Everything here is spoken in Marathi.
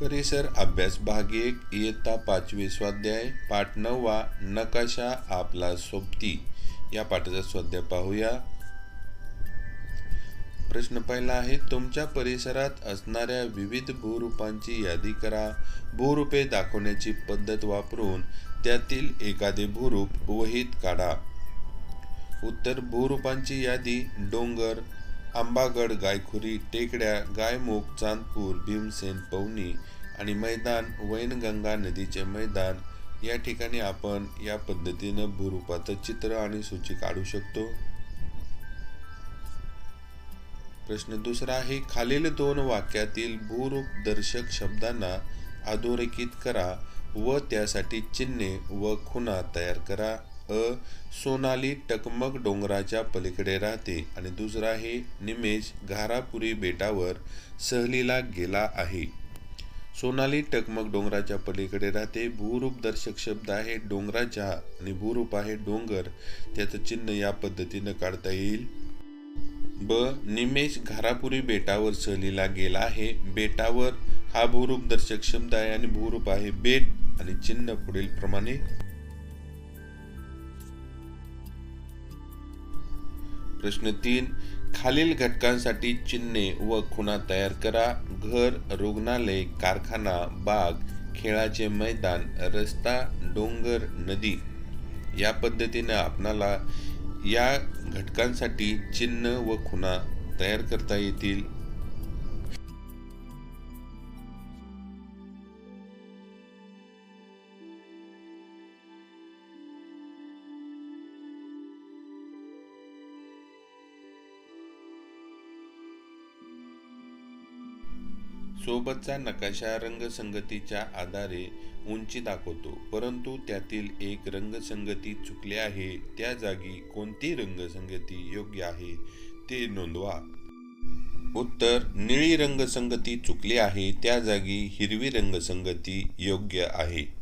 परिसर अभ्यास भाग एक इयत्ता पाचवी स्वाध्याय पाठ नववा नकाशा आपला सोबती. या पाठाचा स्वाध्याय पाहूया. प्रश्न पहिला आहे तुमच्या परिसरात असणाऱ्या विविध भूरूपांची यादी करा. भूरूपे दाखवण्याची पद्धत वापरून त्यातील एखादे भूरूप वहीत काढा. उत्तर भूरूपांची यादी डोंगर आंबागड गायखुरी टेकड्या गायमुख चांदपूर भीमसेन पवनी आणि मैदान वैनगंगा नदीचे मैदान या ठिकाणी आपण या पद्धतीनं भूरूपाचं चित्र आणि सूची काढू शकतो. प्रश्न दुसरा आहे खालील दोन वाक्यातील भूरूप दर्शक शब्दांना अधोरेखित करा व त्यासाठी चिन्हे व खुणा तयार करा. अ सोनाली टकमक डोंगराच्या पलीकडे राहते आणि दुसरा आहे निमेश घारापुरी बेटावर सहलीला गेला आहे. सोनाली टकमक डोंगराच्या पलीकडे राहते. भूरूप दर्शक शब्द आहे डोंगराच्या आणि भूरूप आहे डोंगर. त्याचं चिन्ह या पद्धतीनं काढता येईल. ब. निमेश घारापुरी बेटावर सहलीला गेला आहे. बेटावर हा भूरूप दर्शक शब्द आहे आणि भूरूप आहे बेट आणि चिन्ह पुढील प्रमाणे प्रश्न तीन खालील घटकांसाठी चिन्हे व खुणा तयार करा. घर रुग्णालय कारखाना बाग खेळाचे मैदान रस्ता डोंगर नदी. या पद्धतीने आपणाला या घटकांसाठी चिन्ह व खुणा तयार करता येतील. सोबतचा नकाशा रंगसंगतीच्या आधारे उंची दाखवतो परंतु त्यातील एक रंगसंगती चुकले आहे त्या जागी कोणती रंगसंगती योग्य आहे ते नोंदवा. उत्तर निळी रंगसंगती चुकली आहे त्या जागी हिरवी रंगसंगती योग्य आहे.